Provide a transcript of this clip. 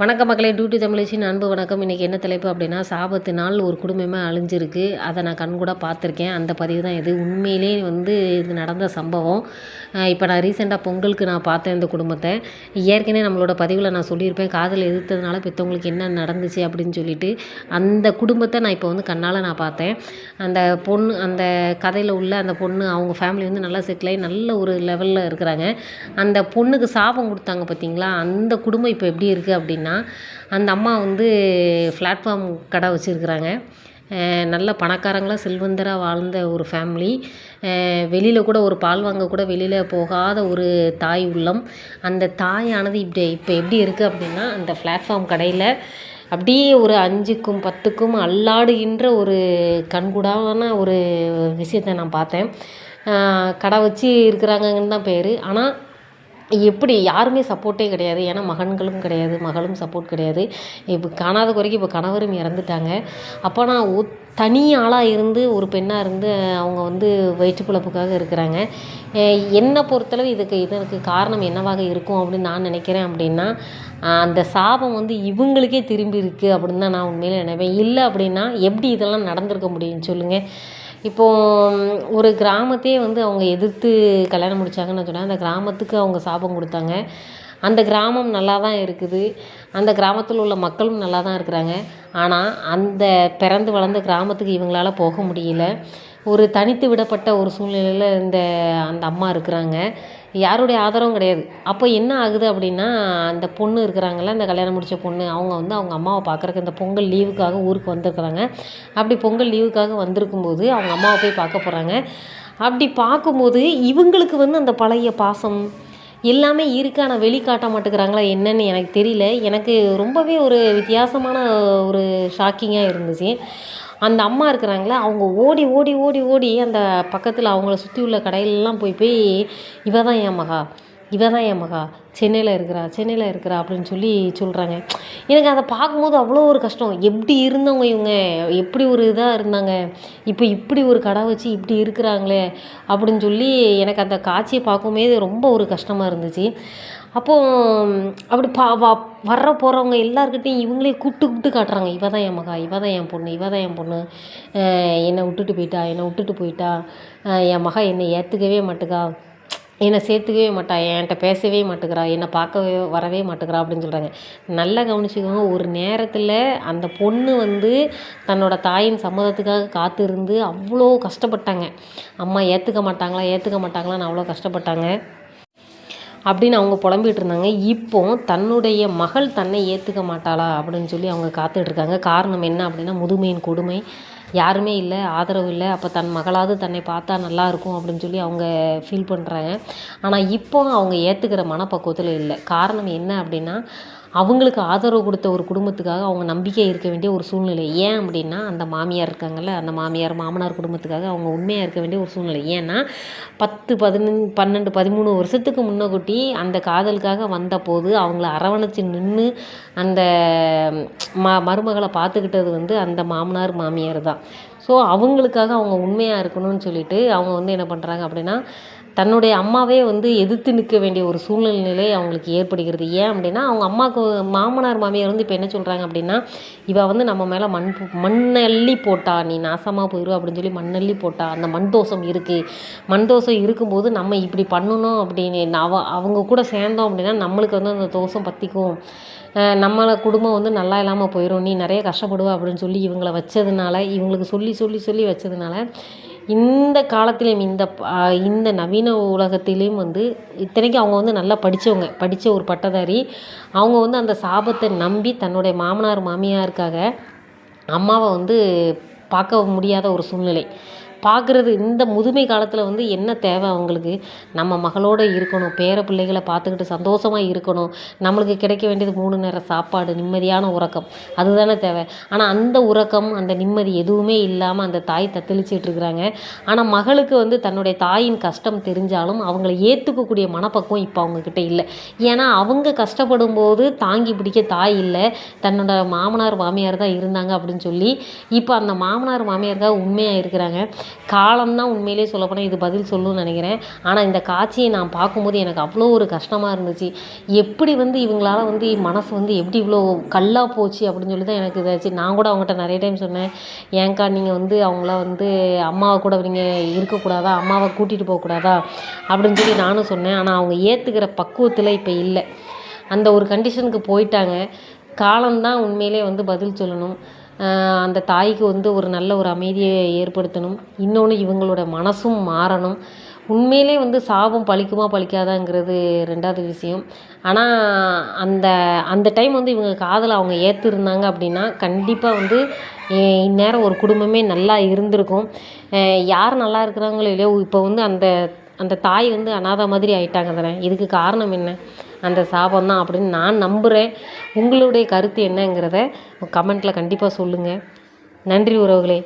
வணக்கம் மக்களே டியூட்டி தமிழிச்சின் அன்பு வணக்கம். இன்றைக்கி என்ன தலைப்பு அப்படின்னா சாபத்தினால் ஒரு குடும்பமே அழிஞ்சிருக்கு. அதை நான் கண்கூட பார்த்துருக்கேன். அந்த பதிவு தான் இது. உண்மையிலே வந்து இது நடந்த சம்பவம். இப்போ நான் ரீசெண்டாக பொங்கலுக்கு நான் பார்த்தேன் இந்த குடும்பத்தை. ஏற்கனவே நம்மளோட பதிவில் நான் சொல்லியிருப்பேன். காதல் எதிர்த்ததுனால பெற்றவங்களுக்கு என்ன நடந்துச்சு அப்படின்னு சொல்லிட்டு அந்த குடும்பத்தை நான் இப்போ வந்து கண்ணால் நான் பார்த்தேன். அந்த பொண்ணு அந்த கதையில் உள்ள அந்த பொண்ணு அவங்க ஃபேமிலி வந்து நல்லா செட்டில் ஆகி நல்ல ஒரு லெவலில் இருக்கிறாங்க. அந்த பொண்ணுக்கு சாபம் கொடுத்தாங்க பார்த்தீங்களா அந்த குடும்பம் இப்போ எப்படி இருக்குது அப்படின்னா அந்த அம்மா வந்து பிளாட்ஃபார்ம் கடை வச்சுருக்குறாங்க. நல்ல பணக்காரங்களாக செல்வந்தராக வாழ்ந்த ஒரு ஃபேமிலி வெளியில் கூட ஒரு பால் வாங்க கூட வெளியில் போகாத ஒரு தாய் உள்ளம். அந்த தாயானது இப்படி இப்போ எப்படி இருக்குது அப்படின்னா அந்த பிளாட்ஃபார்ம் கடையில் அப்படியே ஒரு அஞ்சுக்கும் பத்துக்கும் அல்லாடுகின்ற ஒரு கண்கூடான ஒரு விஷயத்தை நான் பார்த்தேன். கடை வச்சு இருக்கிறாங்கன்னு தான் பேர். ஆனால் எப்படி யாருமே சப்போர்ட்டே கிடையாது. ஏன்னா மகன்களும் கிடையாது மகளும் சப்போர்ட் கிடையாது. இப்போ காணாத குறைக்கு இப்போ கணவரும் இறந்துட்டாங்க. அப்போ நான் ஒ தனி ஆளாக இருந்து ஒரு பெண்ணாக இருந்து அவங்க வந்து வயிற்று பிழப்புக்காக இருக்கிறாங்க. என்னை பொறுத்தளவு இதுக்கு இதற்கு காரணம் என்னவாக இருக்கும் அப்படின்னு நான் நினைக்கிறேன் அப்படின்னா அந்த சாபம் வந்து இவங்களுக்கே திரும்பி இருக்குது அப்படின்னு தான் நான் உண்மையிலே நினைப்பேன். இல்லை அப்படின்னா எப்படி இதெல்லாம் நடந்திருக்க முடியும் சொல்லுங்கள் இப்போது ஒரு கிராமத்தையே வந்து அவங்க எதிர்த்து கல்யாணம் முடித்தாங்கன்னு வச்சுக்கோங்களேன் அந்த கிராமத்துக்கு அவங்க சாபம் கொடுத்தாங்க. அந்த கிராமம் நல்லா தான் இருக்குது. அந்த கிராமத்தில் உள்ள மக்களும் நல்லா தான் இருக்கிறாங்க. ஆனால் அந்த பிறந்து வளர்ந்த கிராமத்துக்கு இவங்களால போக முடியல. ஒரு தனித்து விடப்பட்ட ஒரு சூழ்நிலையில் இந்த அந்த அம்மா இருக்கிறாங்க. யாருடைய ஆதரவும் கிடையாது. அப்போ என்ன ஆகுது அப்படின்னா அந்த பொண்ணு இருக்கிறாங்கல்ல அந்த கல்யாணம் முடித்த பொண்ணு அவங்க வந்து அவங்க அம்மாவை பார்க்குறக்கு இந்த பொங்கல் லீவுக்காக ஊருக்கு வந்திருக்குறாங்க. அப்படி பொங்கல் லீவுக்காக வந்திருக்கும்போது அவங்க அம்மாவை போய் பார்க்க போகிறாங்க அப்படி பார்க்கும்போது இவங்களுக்கு வந்து அந்த பழைய பாசம் எல்லாமே இருக்குது ஆனால் வெளிக்காட்ட மாட்டேங்கிறாங்களா? என்னன்னு எனக்கு தெரியல. எனக்கு ரொம்பவே ஒரு வித்தியாசமான ஒரு ஷாக்கிங்காக இருந்துச்சு. அந்த அம்மா இருக்கிறாங்களே அவங்க ஓடி ஓடி ஓடி ஓடி அந்த பக்கத்தில் அவங்கள சுற்றி உள்ள கடையிலெல்லாம் போய் போய் இவள் தான் என் மகா. இவ தான் என் மகா. சென்னையில் இருக்கிறா சென்னையில் இருக்கிறா அப்படின்னு சொல்லி சொல்கிறாங்க எனக்கு அதை பார்க்கும்போது அவ்வளோ ஒரு கஷ்டம். எப்படி இருந்தவங்க இவங்க? எப்படி ஒரு இதாக இருந்தாங்க? இப்போ இப்படி ஒரு கடை வச்சு இப்படி இருக்கிறாங்களே அப்படின்னு சொல்லி எனக்கு அந்த காட்சியை பார்க்கும்போதே ரொம்ப ஒரு கஷ்டமாக இருந்துச்சு. அப்போது அப்படி பா வா வர்ற போகிறவங்க எல்லாருக்கிட்டையும் இவங்களே கூப்பிட்டு கூப்பிட்டு காட்டுறாங்க. இவ தான் என் மகா இவ தான் என் பொண்ணு இவ தான் என் பொண்ணு. என்னை விட்டுட்டு போயிட்டா என்னை விட்டுட்டு போயிட்டா. என் மகா என்னை ஏற்றுக்கவே மாட்டுக்கா. என்னை சேர்த்துக்கவே மாட்டா என்கிட்ட பேசவே மாட்டேங்கிறா என்னை பார்க்கவே வரவே மாட்டேங்கிறா அப்படின்னு சொல்கிறாங்க நல்லா கவனிச்சுக்கோங்க ஒரு நேரத்தில் அந்த பொண்ணு வந்து தன்னோட தாயின் சம்மதத்துக்காக காத்திருந்து அவ்வளோ கஷ்டப்பட்டாங்க. அம்மா ஏற்றுக்க மாட்டாங்களா ஏற்றுக்க மாட்டாங்களான்னு அவ்வளோ கஷ்டப்பட்டாங்க. அப்படின்னு அவங்க புலம்பிகிட்டு இருந்தாங்க. இப்போ தன்னுடைய மகள் தன்னை ஏற்றுக்க மாட்டாளா அப்படின்னு சொல்லி அவங்க காத்துட்ருக்காங்க காரணம் என்ன அப்படின்னா முதுமையின் கொடுமை. யாருமே இல்லை ஆதரவு இல்லை. அப்போ தன் மகளாவது தன்னை பார்த்தா நல்லாயிருக்கும் அப்படின்னு சொல்லி அவங்க ஃபீல் பண்ணுறாங்க ஆனால் இப்போ அவங்க ஏற்றுக்கிற மனப்பக்குவத்தில் இல்லை. காரணம் என்ன அப்படின்னா அவங்களுக்கு ஆதரவு கொடுத்த ஒரு குடும்பத்துக்காக அவங்க நம்பிக்கை இருக்க வேண்டிய ஒரு சூழ்நிலை. ஏன் அப்படின்னா அந்த மாமியார் இருக்காங்கல்ல அந்த மாமியார் மாமனார் குடும்பத்துக்காக அவங்க உண்மையாக இருக்க வேண்டிய ஒரு சூழ்நிலை. ஏன்னா பத்து பதினஞ்சு பன்னெண்டு பதிமூணு வருஷத்துக்கு முன்னக்கூட்டி அந்த காதலுக்காக வந்தபோது அவங்கள அரவணைச்சு நின்று அந்த ம மருமகளை பார்த்துக்கிட்டது வந்து அந்த மாமனார் மாமியார் தான். ஸோ அவங்களுக்காக அவங்க உண்மையாக இருக்கணும்னு சொல்லிட்டு அவங்க வந்து என்ன பண்ணுறாங்க அப்படின்னா தன்னுடைய அம்மாவே வந்து எதிர்த்து நிற்க வேண்டிய ஒரு சூழ்நிலை அவங்களுக்கு ஏற்படுகிறது. ஏன் அப்படின்னா அவங்க அம்மாவுக்கு மாமனார் மாமியார் வந்து இப்போ என்ன சொல்கிறாங்க அப்படின்னா இவள் வந்து நம்ம மேலே மண் மண்ணள்ளி போட்டா நீ நாசமாக போயிடும் அப்படின்னு சொல்லி மண்ணள்ளி போட்டா அந்த மண் தோஷம் இருக்குது மண் தோஷம் இருக்கும்போது நம்ம இப்படி பண்ணணும் அப்படின்னு அவ அவங்க கூட சேர்ந்தோம் அப்படின்னா நம்மளுக்கு வந்து அந்த தோஷம் பற்றிக்கும் நம்மளை குடும்பம் வந்து நல்லா இல்லாமல் போயிடும் நீ நிறைய கஷ்டப்படுவா அப்படின்னு சொல்லி இவங்களை வச்சதுனால இவங்களுக்கு சொல்லி சொல்லி சொல்லி வச்சதுனால இந்த காலத்திலையும் இந்த இந்த நவீன உலகத்திலையும் வந்து இத்தனைக்கும் அவங்க வந்து நல்லா படித்தவங்க படித்த ஒரு பட்டதாரி. அவங்க வந்து அந்த சாபத்தை நம்பி தன்னுடைய மாமனார் மாமியாருக்காக அம்மாவை வந்து பார்க்க முடியாத ஒரு சூழ்நிலை. பார்க்குறது இந்த முதுமை காலத்தில் வந்து என்ன தேவை அவங்களுக்கு? நம்ம மகளோடு இருக்கணும் பேர பிள்ளைகளை பார்த்துக்கிட்டு சந்தோஷமாக இருக்கணும். நம்மளுக்கு கிடைக்க வேண்டியது மூணு நேரம் சாப்பாடு நிம்மதியான உறக்கம். அதுதானே தேவை. ஆனால் அந்த உறக்கம் அந்த நிம்மதி எதுவுமே இல்லாமல் அந்த தாய் தத்தளிச்சிட்டு இருக்கிறாங்க. ஆனால் மகளுக்கு வந்து தன்னுடைய தாயின் கஷ்டம் தெரிஞ்சாலும் அவங்கள ஏற்றுக்கக்கூடிய மனப்பக்குவம் இப்போ அவங்கக்கிட்ட இல்லை. ஏன்னா அவங்க கஷ்டப்படும் போது தாங்கி பிடிக்க தாய் இல்லை. தன்னோட மாமனார் மாமியார் தான் இருந்தாங்க அப்படின்னு சொல்லி இப்போ அந்த மாமனார் மாமியார் தான் உண்மையாக இருக்கிறாங்க. காலம்தான் உண்மையிலே சொல்லப்போனால் இது பதில் சொல்லணும்னு நினைக்கிறேன். ஆனால் இந்த காட்சியை நான் பார்க்கும்போது எனக்கு அவ்வளோ ஒரு கஷ்டமாக இருந்துச்சு. எப்படி வந்து இவங்களால வந்து மனசு வந்து எப்படி இவ்வளோ கல்லாக போச்சு அப்படின்னு சொல்லி தான் எனக்கு இதாச்சு. நான் கூட அவங்ககிட்ட நிறைய டைம் சொன்னேன். ஏங்க்கா நீங்கள் வந்து அவங்கள வந்து அம்மாவை கூட நீங்கள் இருக்கக்கூடாதா? அம்மாவை கூட்டிகிட்டு போகக்கூடாதா? அப்படின்னு சொல்லி நானும் சொன்னேன். ஆனால் அவங்க ஏற்றுக்கிற பக்குவத்தில் இப்போ இல்லை. அந்த ஒரு கண்டிஷனுக்கு போயிட்டாங்க. காலம்தான் உண்மையிலே வந்து பதில் சொல்லணும். அந்த தாய்க்கு வந்து ஒரு நல்ல ஒரு அமைதியை ஏற்படுத்தணும். இன்னொன்று இவங்களோட மனசும் மாறணும். உண்மையிலே வந்து சாபம் பழிக்குமா பலிக்காதாங்கிறது ரெண்டாவது விஷயம். ஆனால் அந்த அந்த டைம் வந்து இவங்க காதலை அவங்க ஏற்றிருந்தாங்க அப்படின்னா கண்டிப்பாக வந்து இந்நேரம் ஒரு குடும்பமே நல்லா இருந்திருக்கும். யார் நல்லா இருக்கிறாங்களோ இல்லையோ இப்போ வந்து அந்த அந்த தாய் வந்து அனாதை மாதிரி ஆயிட்டாங்க தானே? இதுக்கு காரணம் என்ன? அந்த சாபம் தான் அப்படின்னு நான் நம்புகிறேன் உங்களுடைய கருத்து என்னங்கிறத கமெண்ட்டில் கண்டிப்பாக சொல்லுங்கள் நன்றி உறவுகளே.